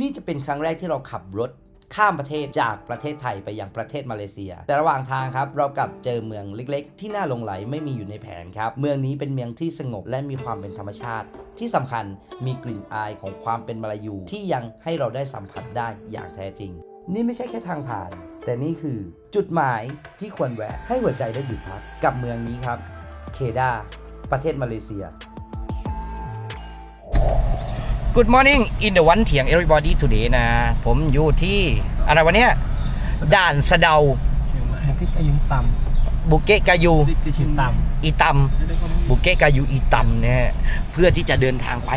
นี่จะเป็นครั้งแรกที่เราขับรถข้ามประเทศจากประเทศไทยไปยังประเทศมาเลเซีย แต่ระหว่างทางครับเรากลับเจอเมืองเล็กๆ ที่น่าหลงไหลไม่มีอยู่ในแผนครับ เมืองนี้เป็นเมืองที่สงบและมีความเป็นธรรมชาติ ที่สำคัญมีกลิ่นอายของความเป็นมาลายูที่ยังให้เราได้สัมผัสได้อย่างแท้จริง นี่ไม่ใช่แค่ทางผ่าน แต่นี่คือจุดหมายที่ควรแวะให้หัวใจได้หยุดพักกับเมืองนี้ครับ เคดาประเทศมาเลเซีย Good morning in the one เถียง everybody today นะ ผมอยู่ที่อะไรวะเนี่ยด่านสะเดาบุกิอายุต่บุเกะกายูำคือชื่อต่อีตัมบุเกะกายูอีตัมนะฮะเพื่อที่จะเดินทางไป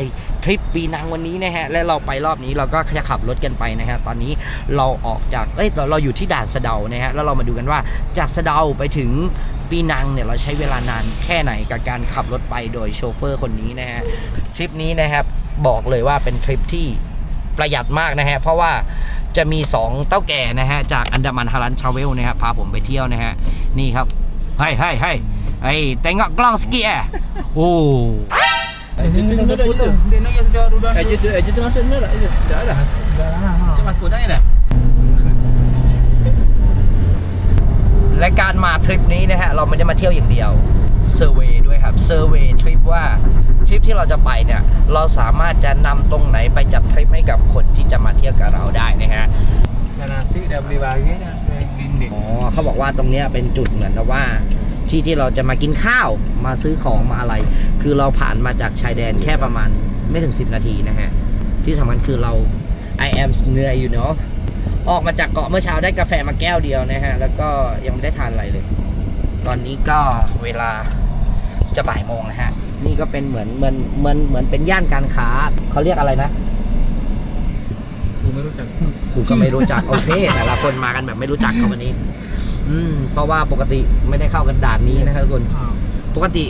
ทริปปีนังวันนี้นะฮะและเราไปรอบนี้เราก็จะขับรถกันไปนะฮะตอนนี้เราออกจากเอ้ยเราเราอยู่ที่ด่านสะเดานะฮะแล้วเรามาดูกันว่าจากสะเดาไปถึงปีนังเนี่ยเราใช้เวลานานแค่ไหนกับการขับรถไปโดยโชเฟอร์คนนี้นะฮะทริปนี้นะครับ บอกเลยว่าเป็นทริปที่ประหยัดมากนะฮะ เพราะว่าจะมี 2 เต้าแก่นะฮะ จากอันดามันฮารันทราเวลนะฮะพาผมไปเที่ยวนะฮะ นี่ครับให้ให้ให้ไอ้แตงกล้องสกีอะโอ้ Eh, sini Itu kita duduk pulang. situ. Dia nak yang sudah sudah. Eh, tu, eh, tu masuk ni tak? Tak ada. Dah ada. Cik pasport tak ada? และการมาทริปนี้นะฮะ เราไม่ได้มาเที่ยวอย่างเดียวเซอร์เวยด้วยครับเซอร์เวยทริปว่า ริปที่เราจะไปเนี่ยเราสามารถจะนำตรงไหนไปจัดทริปให้กับคนที่จะมาเที่ยวกับเราได้นะฮะ Dah nasi dah beli bagi dah. Dah gini. อ๋อเขาบอกว่าตรงเนี้ยเป็นจุดเหมือนกับว่าที่ที่เราจะมากินข้าวมาซื้อของมาอะไร คือเราผ่านมาจากชายแดนแค่ประมาณไม่ถึง 10 นาทีนะฮะ ที่สำคัญคือเรา I am เหนื่อยอยู่เนาะออกมาจากเกาะเมื่อเช้าได้กาแฟมาแก้วเดียวนะฮะ แล้วก็ยังไม่ได้ทานอะไรเลย ตอนนี้ก็เวลา จะบ่ายโมงนะฮะ นี่ก็เป็นเหมือนเหมือนเหมือนเหมือนเป็นย่านการค้าเขาเรียกอะไรนะ Aku baru cakap. กูก็ไม่รู้จัก โอเคแต่ละคนมากันแบบไม่รู้จักเขาวันนี้ อืม เพราะว่าปกติไม่ได้เข้ากันด่านนี้นะครับทุกคน Ha. ปกติ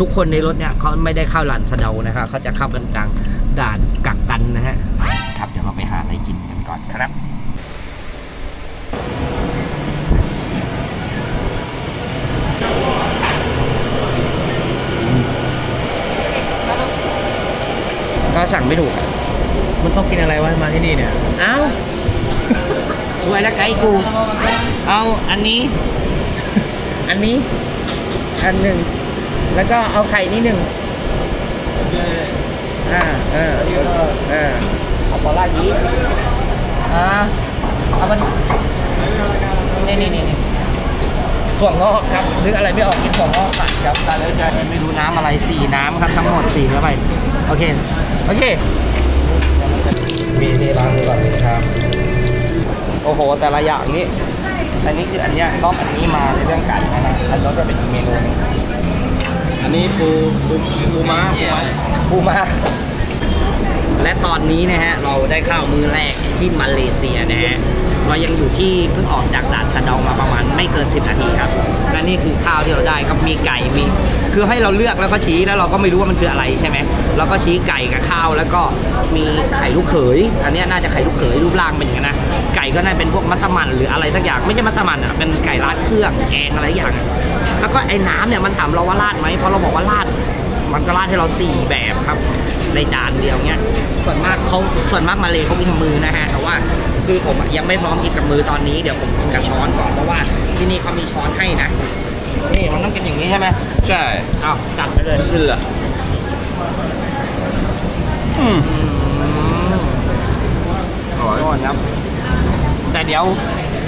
ทุกคนในรถเนี่ยเขาไม่ได้เข้าหลานสะเดานะครับเขาจะเข้ากันกลางด่านกักกันนะฮะ ครับเดี๋ยวเราไปหาอะไรกินกันก่อนครับ ก็สั่งไม่ถูกมันต้องกินอะไรวะมาที่นี่เนี่ย เอ้า สวยแล้วไกด์กู เอาอันนี้ อันนี้ อันหนึ่ง แล้วก็เอาไข่นี่หนึ่งอ่าเออเออเอาปลาร้ายีอ่าเอามันนี่นี่นี่นี่ถั่วงอกครับนึกอะไรไม่ออกกินถั่วงอกผัดครับตาเลยจะไม่รู้น้ำอะไรสี่น้ำครับทั้งหมดสี่เข้าไป โอเค โอเค มีที่ร้านก่อนครับ โอ้โห แต่ละอย่างนี้ อันนี้คืออันเนี้ยต้องอันนี้มาในเรื่องการนะอันนั้นจะเป็นอีกเมนูหนึง Ini pu pu pu ma, pu ma. ปูมา และตอนนี้นะฮะเราได้ข้าวมือแรกที่มาเลเซียนะฮะเรายังอยู่ที่เพิ่งออกจากด่านสะเดามาประมาณไม่เกิน 10 นาทีครับและนี่คือข้าวที่เราได้ก็มีไก่มี คือให้เราเลือกแล้วก็ชี้แล้วเราก็ไม่รู้ว่ามันคืออะไรใช่ไหมเราก็ชี้ไก่กับข้าวแล้วก็มีไข่ลูกเขย อันนี้น่าจะไข่ลูกเขยรูปร่างเป็นอย่างนั้นนะไก่ก็น่าเป็นพวกมัสมั่นหรืออะไรสักอย่างไม่ใช่มัสมั่นอะเป็นไก่ราดเครื่องแกงอะไรอย่าง แล้วก็ไอ้น้ำเนี่ยมันถามเราว่าราดไหมเพราะเราบอกว่าราด มันก็ราดให้เราสี่แบบครับ ในจานเดียวเนี้ยส่วนมากเขาส่วนมากมาเลยเขากินกับมือนะฮะแต่ว่าคือผมอะยังไม่พร้อมกินกับมือตอนนี้เดี๋ยวผมกินกับช้อนก่อนเพราะว่าที่นี่เขามีช้อนให้นะนี่มันต้องกินอย่างนี้ใช่ไหม Cai. อ้าวจัดไปเลย Bismillah. Hmm. อร่อยครับแต่เดี๋ยว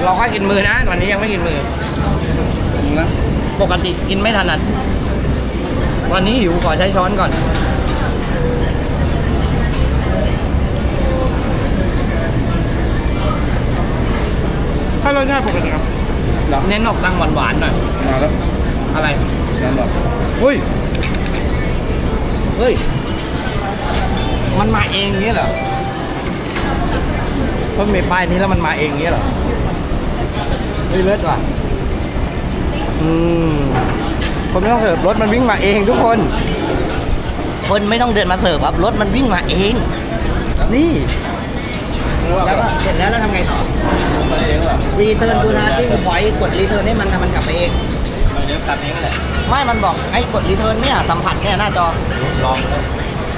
เราค่อยกินมือนะตอนนี้ยังไม่กินมือ Bismillah. ปกติกินไม่ถนัดวันนี้หิวขอใช้ช้อนก่อน ถ้ารสชาติปกติครับเน้นออกดังหวานๆหน่อย มาแล้วอะไรนั่นหรอเฮ้ย เฮ้ย มันมาเองอย่างนี้เหรอเพราะมีป้ายนี้แล้วมันมาเองอย่างนี้เหรอเฮ้ยเลิศว่ะ อืมคนไม่ต้องเสิร์ฟรถมันวิ่งมาเองทุกคน คนไม่ต้องเดินมาเสิร์ฟครับรถมันวิ่งมาเอง นี่ แล้วก็เสร็จแล้วแล้วทำไงต่อ มาเองเหรอรีเทิร์นทูนาติ้งพอยกดรีเทิร์นให้มันทำมันกลับไปเองเดี๋ยวกลับเองแหละไม่มันบอกให้กดรีเทิร์นเนี่ยสัมผัสเนี่ยหน้าจอ ลองเลย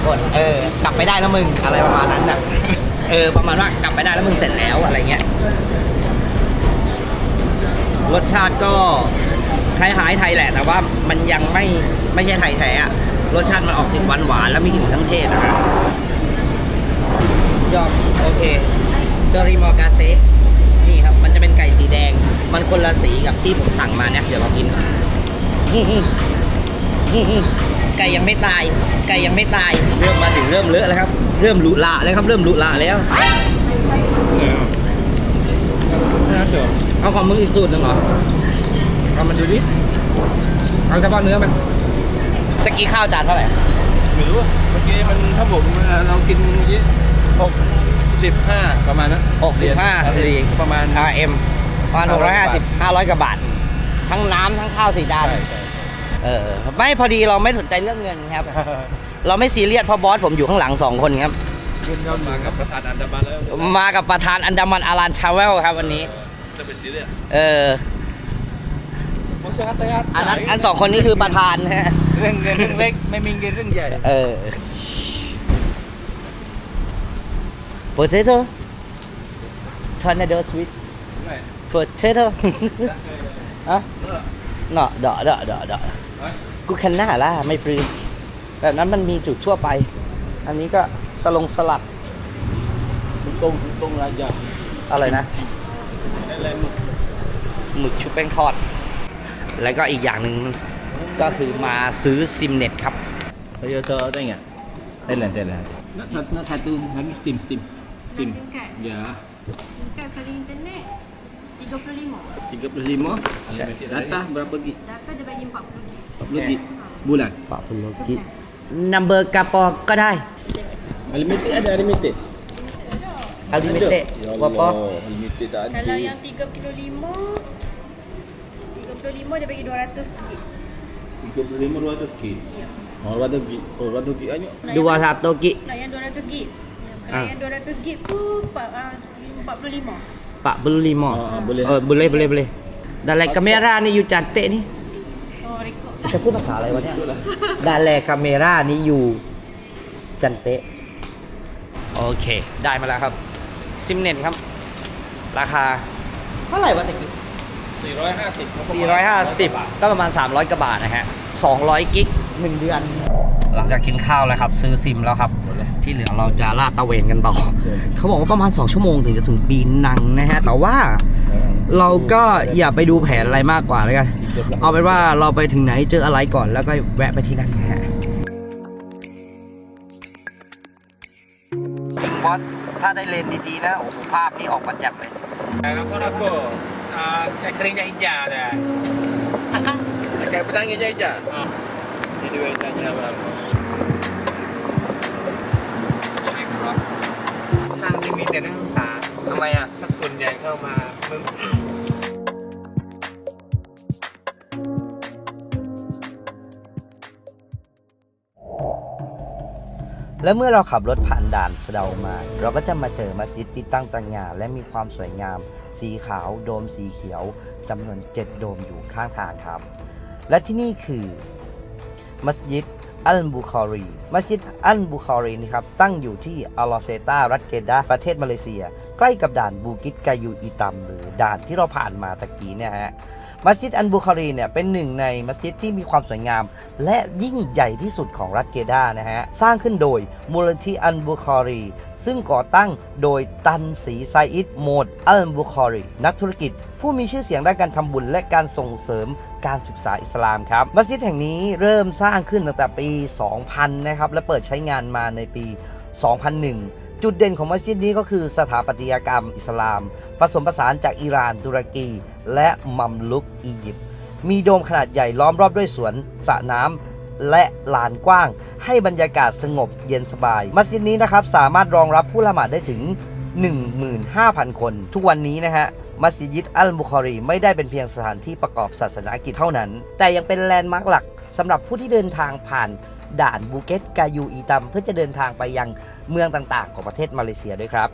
กดเออกลับไปได้แล้วมึงอะไรประมาณนั้นน่ะ เออประมาณว่ากลับไปได้แล้วมึงเสร็จแล้วอะไรเงี้ย รสชาติก็คล้ายๆไทยแหละแต่ว่ามันยังไม่ไม่ใช่ไทยแท้อะรสชาติมันออกถึงหวานหวานๆแล้วมีกลิ่นเครื่องเทศนะครับยอดโอเคเกอริมอร์กาเซ นี่ครับ มันจะเป็นไก่สีแดง มันคนละสีกับที่ผมสั่งมาเนี่ยเดี๋ยวเรากินก่อนอื้อหืออื้อหือไก่ยังไม่ตาย ไก่ยังไม่ตาย เริ่มมาถึงเริ่มเลอะแล้วครับ เริ่มหลุละแล้วครับ เริ่มหลุละแล้วน่าเดี๋ยวเอาของมึงอีกสูตรหนึ่งเหรอเอามันดูดิเอาเฉพาะเนื้อมันตะกี้ข้าวจานเท่าไหร่ไม่รู้เมื่อกี้มันถ้าผมเรากินเมื่อกี้หก สิบห้าประมาณนั้นหกสิบห้าเหรียญประมาณ RM ประมาณหกร้อยห้าสิบห้าร้อยกว่าบาท ทั้งน้ำทั้งข้าวสี่จานใช่ใช่เออไม่พอดีเราไม่สนใจเรื่องเงินครับ เราไม่ซีเรียสเพราะบอสผมอยู่ข้างหลังสองคนครับยืนยอมมากับประธานอันดามันแล้วมากับประธานอันดามันอารันทราเวลครับวันนี้จะไปซีเรียสเออโมเสกตยาอันนั้นอันสองคนนี้คือประธานฮะเรื่องเงินเรื่องเล็กไม่มีเงินเรื่องใหญ่ เออ potato tornado sweet potato อะเนาะเดาะเดาะเดาะเดาะกูแคนหน้าล่ะไม่ฟรีแบบนั้นมันมีจุดทั่วไป อันนี้ก็สลงสลัดตรงตรงรายาอะไรนะอะไรมึงหมึกชุบแป้งทอด แล้วก็อีกอย่างหนึ่งก็คือมาซื้อซิมเน็ตครับไปเจอเจอได้ไงได้แหละได้แหละนักนักชาตูนักซิมซิมซิม SIM card. ya SIM card sekali internet 35. 35 data berapa gig Data dia bagi 40 gig. 40 gig sebulan ปะพลกินัมเบอร์กาปอก็ได้ unlimited ada unlimited อลิมิเตะ Ya วาปอ Allah, unlimited tak ada Kalau yang 35 35 dia bagi 200 gig. 35 200 gig oh 200 gig oh 200 gig banyak Nak ดูวา yang, ซาโตกิ nak yang 200 gig. Kalau Ah. yang 200 gig tu pa- ah, 45. ปะบุลีมอ Ah, boleh. เออบุเลยบุเลยบุเลยดาเลกาเมรานี่อยู่จันเตะนี่ Oh rekod. จะพูดภาษาอะไรวะเนี่ย ดาเลคาเมรานี่อยู่จันเตะ โอเค ได้มาแล้วครับ ซิมเน็ตครับ ราคา เท่าไหร่วะตะกี้ 450 450 ก็ประมาณ 300กว่าบาทนะฮะ 200 กิก 1 เดือน หลังจากกินข้าวแล้วครับ ซื้อซิมแล้วครับ ที่เหลือเราจะลาดตระเวนกันต่อ เขาบอกว่าประมาณ 2 ชั่วโมงถึงจะถึงปีนังนะฮะ แต่ว่าเราก็อย่าไปดูแผนอะไรมากกว่าแล้วกัน เอาเป็นว่าเราไปถึงไหนเจออะไรก่อนแล้วก็แวะไปที่นั่นนะฮะจริงบอสถ้าได้เลนดีๆนะโอ้โหภาพนี่ออกมาแจ่มเลย Aku aku ah keringnya hijau dah. Pakai petang je je Ah. Jadi wei tanya apa ทางที่มีแต่นักศึกษาทำไม อะสักส่วนใหญ่เข้ามามึงและเมื่อเราขับรถผ่านด่านสะเดามา เราก็จะมาเจอมัสยิดที่ตั้งตระหง่านและมีความสวยงาม สีขาว โดมสีเขียวจำนวน 7 โดมอยู่ข้างทางครับ และที่นี่คือ มัสยิดอัลบุคอรี มัสยิดอัลบุคอรีนี่ครับ ตั้งอยู่ที่อัลลอเซตารัฐเกดาประเทศมาเลเซีย ใกล้กับด่านบูกิตกายูอีตัมหรือด่านที่เราผ่านมาตะกี้เนี่ยฮะ มัสยิดอันบุคารีเนี่ยเป็นหนึ่งในมัสยิดที่มีความสวยงาม และยิ่งใหญ่ที่สุดของรัฐเกดานะฮะ สร้างขึ้นโดยมูลนิธิอันบุคารี ซึ่งก่อตั้งโดยตันสีไซอิดโมดอัลบุคารี นักธุรกิจ ผู้มีชื่อเสียงด้านการทำบุญและการส่งเสริมการศึกษาอิสลามครับ มัสยิดแห่งนี้เริ่มสร้างขึ้นตั้งแต่ปี 2000 นะครับ และเปิดใช้งานมาในปี 2001จุดเด่นของมัสยิดนี้ก็คือสถาปัตยกรรมอิสลาม ผสมผสานจากอิหร่าน ตุรกี และมัมลุกอียิปต์มีโดมขนาดใหญ่ล้อมรอบด้วยสวนสระน้ำและลานกว้าง ให้บรรยากาศสงบเย็นสบาย มัสยิดนี้นะครับสามารถรองรับผู้ละหมาดได้ถึง 15,000 คน ทุกวันนี้นะฮะ มัสยิดอัลบุคอรีไม่ได้เป็นเพียงสถานที่ประกอบศาสนากิจเท่านั้น แต่ยังเป็นแลนด์มาร์คหลักสำหรับผู้ที่เดินทางผ่านด่านบูเกตกายูอีตัมเพื่อจะเดินทางไปยังเมืองต่างๆ ของประเทศมาเลเซียด้วยครับ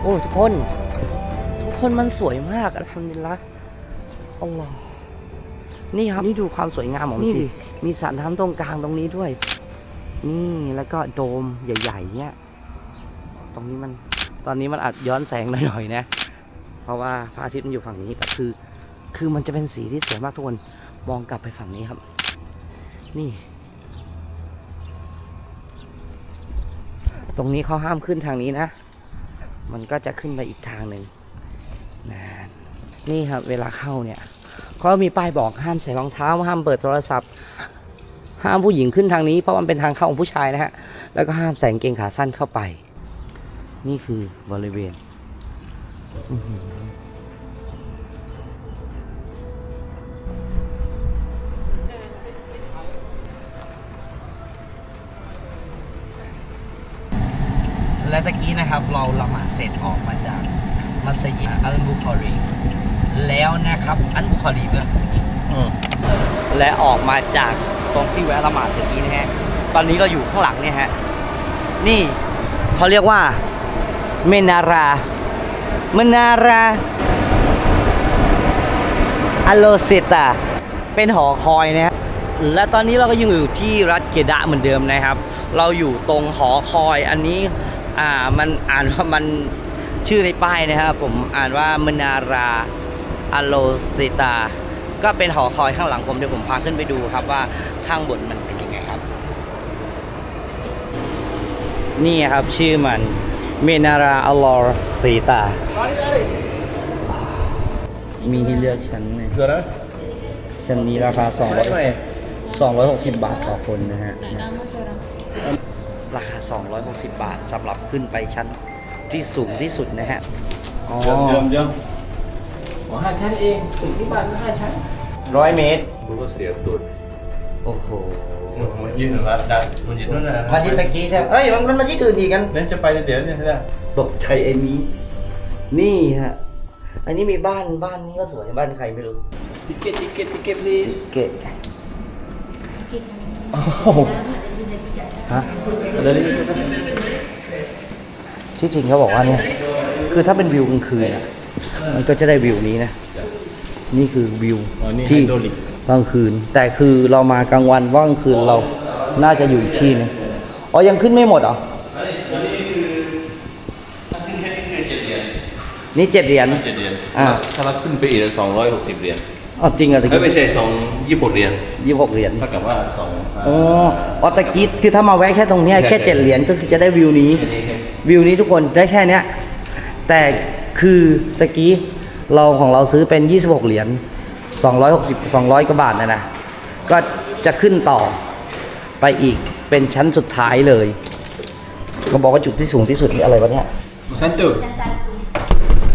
โอ้ทุกคน ทุกคนมันสวยมากอัลฮัมดุลิลละอัลลอฮ์นี่ครับ นี่ดูความสวยงามของมันสิ มีสระน้ำตรงกลางตรงนี้ด้วย นี่แล้วก็โดมใหญ่ ๆ เนี่ย ตรงนี้มัน ตอนนี้มันอาจย้อนแสงหน่อยๆนะ เพราะว่าพระอาทิตย์มันอยู่ฝั่งนี้แต่คือ คือมันจะเป็นสีที่สวยมากทุกคนมองกลับไปฝั่งนี้ครับ นี่ ตรงนี้เขาห้ามขึ้นทางนี้นะ มันก็จะขึ้นไปอีกทางหนึ่งนะนี่ครับ เวลาเข้าเนี่ยเขามีป้ายบอกห้ามใส่รองเท้าห้ามเปิดโทรศัพท์ ห้ามผู้หญิงขึ้นทางนี้เพราะมันเป็นทางเข้าของผู้ชายนะฮะ แล้วก็ห้ามใส่กางเกงขาสั้นเข้าไป นี่คือบริเวณอื้อหือและตะกี้นะครับเราละหมาดเสร็จออกมาจากมัสยิดอัลบุคอรี แล้วนะครับอัลบุคอรีเพื่อนและออกมาจากตรงที่แวะละหมาดตะกี้นะฮะตอนนี้เราอยู่ข้างหลังเนี่ยฮะนี่เขาเรียกว่า เมนาราเมนาราอโลเซตาเป็นหอคอยนะฮะและตอนนี้เราก็ยังอยู่ที่รัฐเกดะเหมือนเดิมนะครับ เราอยู่ตรงหอคอยอันนี้อ่ามันอ่านว่ามันชื่อในป้ายนะครับผมอ่านว่าเมนาราอโลเซตา ก็เป็นหอคอยข้างหลังผมเดี๋ยวผมพาขึ้นไปดูครับว่าข้างบนมันเป็นยังไงครับ นี่ครับชื่อมัน มนาราอลอร์ซีตา มีให้เลือกชั้นนะ Gimana? ชั้นนี้ราคา 200 260 บาทต่อคนนะฮะ ราคา 260 บาทสำหรับขึ้นไปชั้นที่สูงที่สุดนะฮะอ๋อ Jom, jom, jom. Oh, hai ชั้นเองถึงที่บ้านห้าชั้นร้อยเมตรกูก็เสียตูดโอ้โห มัสยิดหนึ่งละดันมัสยิดนั่นนะมาที่ตะกี้ใช่ไหมเอ้ยมันมันมาที่อื่นอีกกันนั่นจะไปเดี๋ยวเนี่ยใช่ไหมตกใจไอ้นี้ นี่ฮะ อันนี้มีบ้านบ้านนี้ก็สวยบ้านใครไม่รู้ tiket tiket tiket please เกะโอ้โหฮะเดี๋ยวนี้ที่จริงเขาบอกว่าเนี่ย คือถ้าเป็นวิวกลางคืนอะมันก็จะได้วิวนี้นะ นี่คือวิวที่ กกลางคืน แต่คือเรามากลางวันว่ากลางคืนเราน่าจะอยู่อีกที่นึงอ๋อยังขึ้นไม่หมดเหรอนี่เจ็ดเหรียญเจ็ดเหรียญอ่าถ้าเราขึ้นไปอีกสองร้อยหกสิบเหรียญอ๋อจริงเหรอตะเอ้ยกี้ไม่ใช่สองยี่สิบหกเหรียญยี่สิบหกเหรียญเท่ากับว่าสองอ๋ออ๋อตะกี้คือถ้ามาแวะแค่ตรงเนี้ยใช่แค่ใช่เจ็ดเหรียญก็คือจะได้วิวนี้แค่นี้ครับวิวนี้ทุกคนได้แค่เนี้ยแต่คือตะกี้เราของเราซื้อเป็น26เหรียญ 260 200 กว่าบาทนะนะ ก็จะขึ้นต่อไปอีกเป็นชั้นสุดท้ายเลยเขาบอกว่าจุดที่สูงที่สุดนี่อะไรวะเนี่ยสันตุ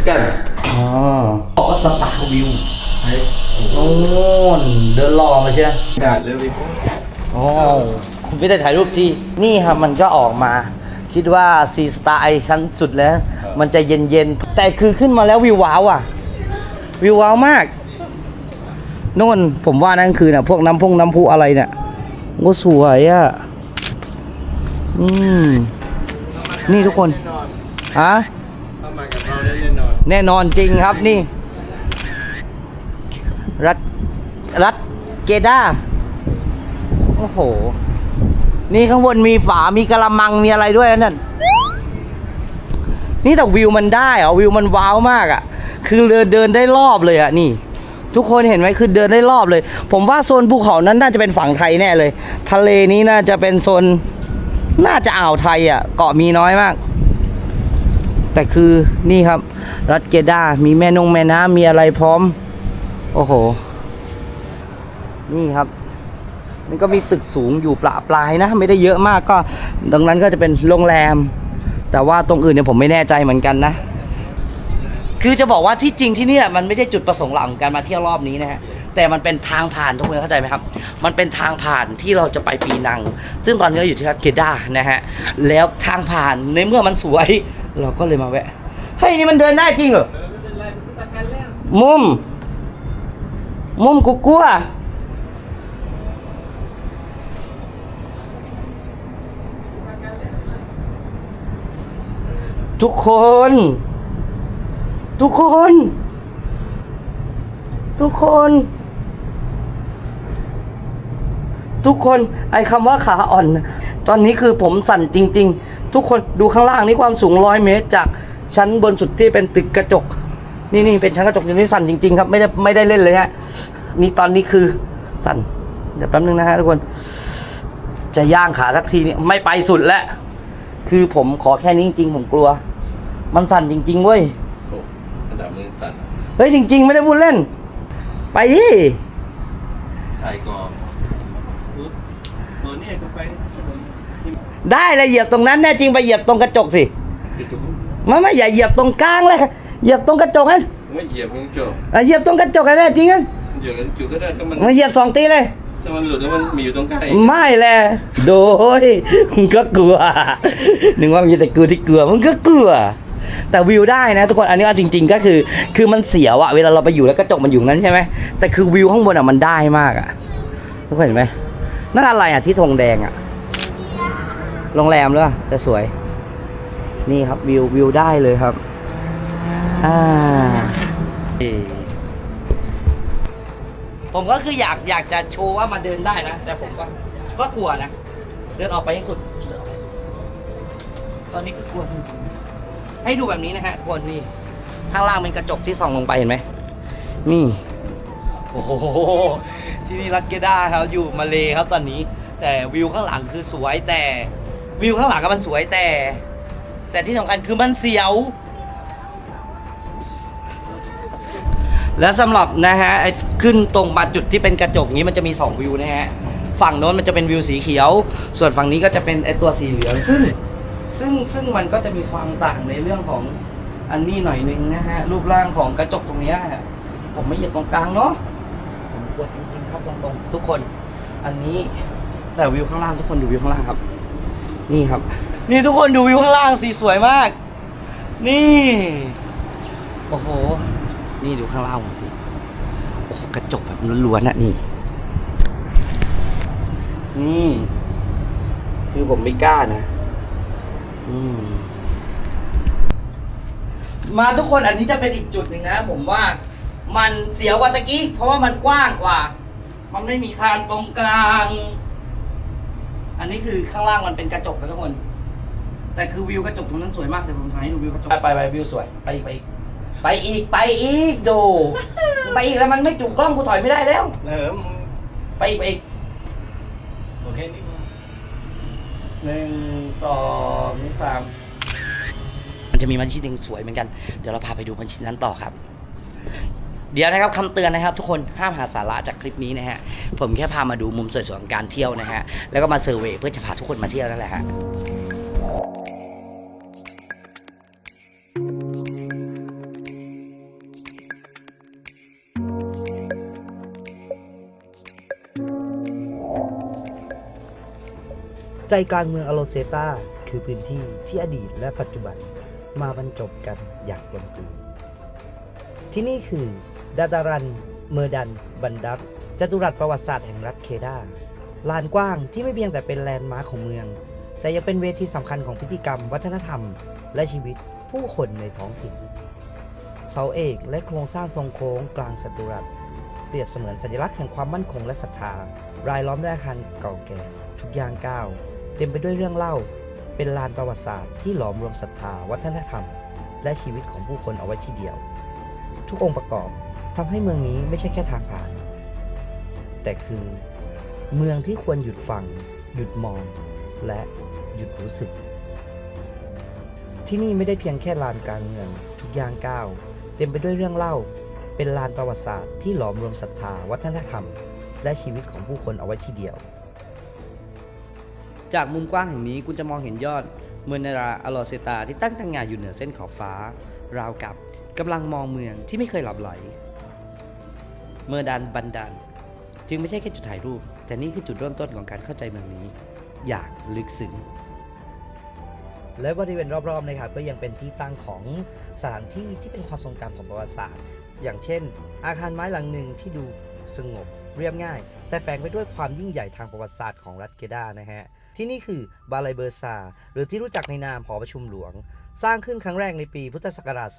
กันอ๋อเกาะสตาร์วิวโอ้นเดินรอมาใช่ไหมได้เลยดิอ๋อคุณไม่ได้ถ่ายรูปที่นี่ครับมันก็ออกมา คิดว่าซีสไตล์ชั้นสุดแล้ว มันจะเย็นเย็นๆ แต่คือขึ้นมาแล้ววิวว้าวอะ วิวว้าวมาก โน่นผมว่านั่นคือน่ะพวกน้ำพุ่งน้ำพุอะไรเนี่ยก็สวยอะอืมนี่ทุกคนฮะแน่นอนแน่นอนจริงครับนี่ รัฐรัฐเกดาโอ้โห นี่ข้างบนมีฝา มีกระมัง มีอะไรด้วยนะนั่น นี่แต่วิวมันได้เหรอวิวมันว้าวมากอะ่ะ คือเดินเดินได้รอบเลยอะ่ะนี่ ทุกคนเห็นไหมคือเดินได้รอบเลย ผมว่าโซนภูเขานั้นน่าจะเป็นฝั่งไทยแน่เลย ทะเลนี้น่าจะเป็นโซนน่าจะอ่าวไทยอะ่ะ เกาะมีน้อยมาก แต่คือนี่ครับ รัฐเกดามีแม่นงแม่น้ำมีอะไรพร้อม โอ้โห นี่ครับนี่ก็มีตึกสูงอยู่ปลาปลายนะ ไม่ได้เยอะมากก็ดังนั้นก็จะเป็นโรงแรม แต่ว่าตรงอื่นเนี่ยผมไม่แน่ใจเหมือนกันนะ คือจะบอกว่าที่จริงที่เนี่ยมันไม่ใช่จุดประสงค์หลักของการมาเที่ยวรอบนี้นะฮะแต่มันเป็นทางผ่านทุกคนเข้าใจไหมครับ มันเป็นทางผ่านที่เราจะไปปีนัง ซึ่งตอนนี้เราอยู่ที่รัฐเกดานะฮะแล้วทางผ่านในเมื่อมันสวย เราก็เลยมาแวะเฮ้ยนี่มันเดินได้จริงเหรอมุม มุมกูกลัวทุกคน ทุกคน ทุกคน ทุกคนไอ้คำว่าขาอ่อน ตอนนี้คือผมสั่นจริง ๆ ทุกคนดูข้างล่างนี่ความสูงร้อยเมตร จากชั้นบนสุดที่เป็นตึกกระจก นี่นี่เป็นชั้นกระจกอยู่นี่สั่นจริง ๆ ครับไม่ได้ไม่ได้เล่นเลยฮะนี่ตอนนี้คือสั่นเดี๋ยวแป๊บนึงนะฮะทุกคน จะย่างขาสักทีนี่ไม่ไปสุดแล้วคือผมขอแค่นี้จริง ๆ ผมกลัว มันสั่นจริง ๆ เว้ย ดับมือสั่นเฮ้ยจริง ๆ ไม่ได้พูดเล่น ไปดิถ่ายกองปุ๊บโซนนี้ก็ไปได้เลยเหยียบตรงนั้นแน่จริงไปเหยียบตรงกระจกสิติดจุกไม่ไม่อย่าเหยียบตรงกลางเลยเหยียบตรงกระจกนั้นไม่เหยียบมันจบอะเหยียบตรงกระจกกันแน่จริงนั้นเหยียบกันจุกก็ได้ถ้ามันมาเหยียบสองตีเลยถ้ามันหลุดแล้วมันมีอยู่ตรงใกล้ไม่แหละโดยมึงก็กลัวนึกว่ามีแต่กูที่กลัวมึงก็กลัว แต่วิวได้นะทุกคนอันนี้เอาจริง ๆ ก็คือ คือมันเสียวอะเวลาเราไปอยู่แล้วกระจกมันอยู่นั้นใช่ไหมแต่คือวิวข้างบนอะมันได้มากอะทุกคนเห็นไหมนั่นอะไรอะที่ธงแดงอะโรงแรมหรือเปล่าแต่สวย นี่ครับวิววิวได้เลยครับอ่าผมก็คืออยากอยากจะโชว์ว่ามันเดินได้นะ แต่ผมก็ก็กลัวนะ เดินออกไปให้สุด ตอนนี้ก็กลัวจริงๆ ให้ดูแบบนี้นะฮะทุกคนนี่ข้างล่างเป็นกระจกที่ส่องลงไปเห็นไหมนี่โอ้โหที่นี่รักเกด้าครับอยู่มาเลครับตอนนี้ แต่วิวข้างหลังคือสวยแต่วิวข้างหลังก็มันสวยแต่ แต่ที่สำคัญคือมันเสียว และสำหรับนะฮะไอ้ขึ้นตรงมาจุดที่เป็นกระจกนี้มันจะมี 2 วิวนะฮะ ฝั่งโน้นมันจะเป็นวิวสีเขียว ส่วนฝั่งนี้ก็จะเป็นไอ้ตัวสีเหลืองซึ่ง ซึ่งซึ่งมันก็จะมีความต่างในเรื่องของอันนี้หน่อยนึงนะฮะ รูปร่างของกระจกตรงเนี้ยฮะผมไม่เหยียดตรงกลางเนาะผมกลัวจริงๆ ครับตรงๆ ทุกคน อันนี้แต่วิวข้างล่างทุกคนดูวิวข้างล่างครับ นี่ครับ นี่ทุกคนดูวิวข้างล่างสีสวยมาก นี่ โอ้โห นี่ดูข้างล่างผมสิโอ้โหกระจกแบบล้วนๆนะนี่ นี่ คือผมไม่กล้านะ อืม มาทุกคนอันนี้จะเป็นอีกจุดหนึ่งนะผมว่า มันเสียวกว่าตะกี้ เพราะว่ามันกว้างกว่า มันไม่มีคานตรงกลาง อันนี้คือข้างล่างมันเป็นกระจกนะทุกคน แต่คือวิวกระจกตรงนั้นสวยมากแต่ผมถ่ายให้ดูวิวกระจกไปไปวิวสวย ไปอีกไปอีกไปอีกไปอีกดู ไปอีกแล้วมันไม่จุกกล้องกูถอยไม่ได้แล้ว เออมึงไปอีกไปอีก โอเคนี่ หนึ่งสองสามมันจะมีมัญชีหนึ่งสวยเหมือนกัน เดี๋ยวเราพาไปดูมัญชีนั้นต่อครับ เดี๋ยวนะครับคำเตือนนะครับ ทุกคนห้ามหาสาระจากคลิปนี้นะฮะ ผมแค่พามาดูมุมสวยๆของการเที่ยวนะฮะ แล้วก็มาเซอร์เวยเพื่อจะพาทุกคนมาเที่ยวนั่นแหละฮะ ใจกลางเมืองอโลเซตาคือพื้นที่ที่อดีตและปัจจุบันมาบรรจบกันอย่างกลมกลืนที่นี่คือดาดารัน เมอร์ดัน บันดับจตุรัสประวัติศาสตร์แห่งรัฐเคดาลานกว้างที่ไม่เพียงแต่เป็นแลนด์มาร์คของเมือง แต่ยังเป็นเวทีสำคัญของพิธีกรรม วัฒนธรรม และชีวิตผู้คนในท้องถิ่นเสาเอกและโครงสร้างทรงโค้งกลางจตุรัสเปรียบเสมือนสัญลักษณ์แห่งความมั่นคงและศรัทธารายล้อมด้วยอาคารเก่าแก่ทุกอย่างก้าว เต็มไปด้วยเรื่องเล่า เป็นลานประวัติศาสตร์ที่หลอมรวมศรัทธาวัฒนธรรม และชีวิตของผู้คนเอาไว้ที่เดียว ทุกองค์ประกอบทำให้เมืองนี้ไม่ใช่แค่ทางผ่าน แต่คือ เมืองที่ควรหยุดฟัง หยุดมอง และหยุดรู้สึก ที่นี่ไม่ได้เพียงแค่ลานกลางเมืองทุกอย่างก้าวเต็มไปด้วยเรื่องเล่า เป็นลานประวัติศาสตร์ที่หลอมรวมศรัทธาวัฒนธรรม และชีวิตของผู้คนเอาไว้ที่เดียว จากมุมกว้างแห่งนี้คุณจะมองเห็นยอดเมอร์นาราอลอเซตาที่ตั้งตระหงานอยู่เหนือเส้นขอบฟ้า ราวกับกำลังมองเมืองที่ไม่เคยหลับไหล เมอร์ดันบันดัน จึงไม่ใช่แค่จุดถ่ายรูป แต่นี่คือจุดเริ่มต้นของการเข้าใจเมืองนี้ อย่างลึกซึ้งและบริเวณรอบๆนะครับก็ยังเป็นที่ตั้งของสถานที่ที่เป็นความทรงจำของประวัติศาสตร์ อย่างเช่น อาคารไม้หลังหนึ่งที่ดูสงบ เรียบง่าย แต่แฝงไปด้วยความยิ่งใหญ่ทางประวัติศาสตร์ของรัฐเกดานะฮะ ที่นี่คือบาลัยเบอร์ซา หรือที่รู้จักในนามหอประชุมหลวง สร้างขึ้นครั้งแรกในปีพุทธศักราช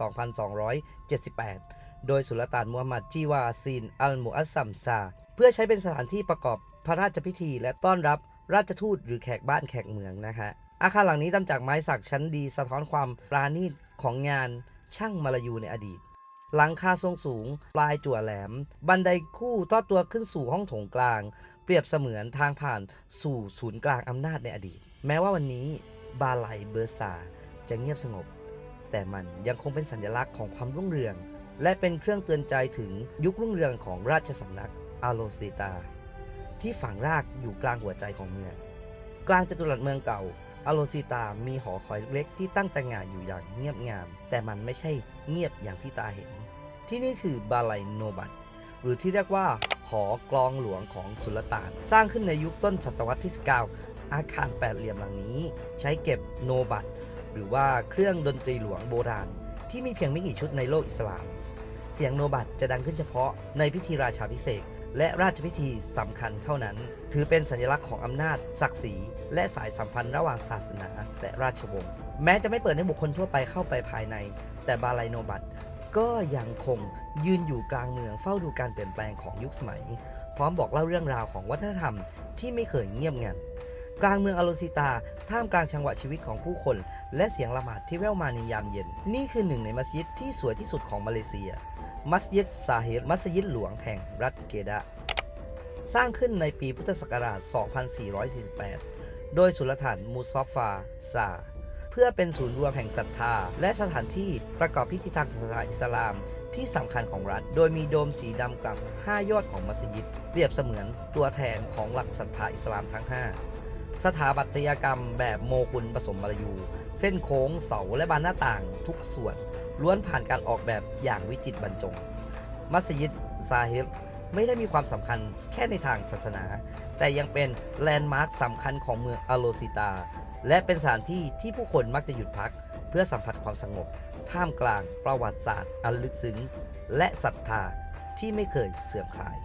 2278 โดยสุลต่านมูฮัมหมัดจีวาซีนอัลมุอัสซัมซา เพื่อใช้เป็นสถานที่ประกอบพระราชพิธี และต้อนรับราชทูตหรือแขกบ้านแขกเมืองนะฮะอาคารหลังนี้ทำจากไม้สักชั้นดีสะท้อนความปราณีตของงานช่างมาลายูในอดีต หลังคาทรงสูง ปลายจั่วแหลม บันไดคู่ทอดตัวขึ้นสู่ห้องโถงกลาง เปรียบเสมือนทางผ่านสู่ศูนย์กลางอำนาจในอดีต แม้ว่าวันนี้บาไลเบอร์ซาจะเงียบสงบ แต่มันยังคงเป็นสัญลักษณ์ของความรุ่งเรือง และเป็นเครื่องเตือนใจถึงยุครุ่งเรืองของราชสำนักอาโลเซตา ที่ฝังรากอยู่กลางหัวใจของเมือง กลางจัตุรัสเมืองเก่าอาโลซิตามีหอคอยเล็กที่ตั้งแต่งานอยู่อย่างเงียบงาม แต่มันไม่ใช่เงียบอย่างที่ตาเห็น ที่นี่คือบาไลโนบัตหรือที่เรียกว่าหอกลองหลวงของสุลต่าน สร้างขึ้นในยุคต้นศตวรรษที่ 19 อาคารแปดเหลี่ยมหลังนี้ ใช้เก็บโนบัตหรือว่าเครื่องดนตรีหลวงโบราณ ที่มีเพียงไม่กี่ชุดในโลกอิสลาม เสียงโนบัตจะดังขึ้นเฉพาะในพิธีราชาพิเศษและราชพิธีสำคัญเท่านั้น ถือเป็นสัญลักษณ์ของอำนาจ ศักดิ์ศรี และสายสัมพันธ์ระหว่างศาสนาและราชวงศ์ แม้จะไม่เปิดให้บุคคลทั่วไปเข้าไปภายใน แต่บาไลโนบัต ก็ยังคงยืนอยู่กลางเมืองเฝ้าดูการเปลี่ยนแปลงของยุคสมัย พร้อมบอกเล่าเรื่องราวของวัฒนธรรมที่ไม่เคยเงียบงันกลางเมืองอโลซิตา ท่ามกลางจังหวะชีวิตของผู้คน และเสียงละหมาดที่แว่วมาในยามเย็น นี่คือหนึ่งในมัสยิดที่สวยที่สุดของมาเลเซีย มัสยิดซาเฮดมัสยิดหลวงแห่งรัฐเกดะ สร้างขึ้นในปีพุทธศักราช 2448 โดยสุลต่านมูซอฟฟาซา พื่อเป็นศูนย์รวมแห่งศรัทธา และสถานที่ประกอบพิธีทางศาสนาอิสลามที่สำคัญของรัฐ โดยมีโดมสีดำกับ 5 ยอดของมัสยิด เปรียบเสมือนตัวแทนของหลักศรัทธาอิสลามทั้ง 5 สถาปัตยกรรมแบบโมกุลผสมมลายู เส้นโค้งเสาและบานหน้าต่างทุกส่วน ล้วนผ่านการออกแบบอย่างวิจิตรบรรจง มัสยิดซาฮิรไม่ได้มีความสำคัญแค่ในทางศาสนา แต่ยังเป็นแลนด์มาร์คสำคัญของเมืองอโลซิตา และเป็นสถานที่ที่ผู้คนมักจะหยุดพัก เพื่อสัมผัสความสงบ ท่ามกลางประวัติศาสตร์อันลึกซึ้ง และศรัทธาที่ไม่เคยเสื่อมคลาย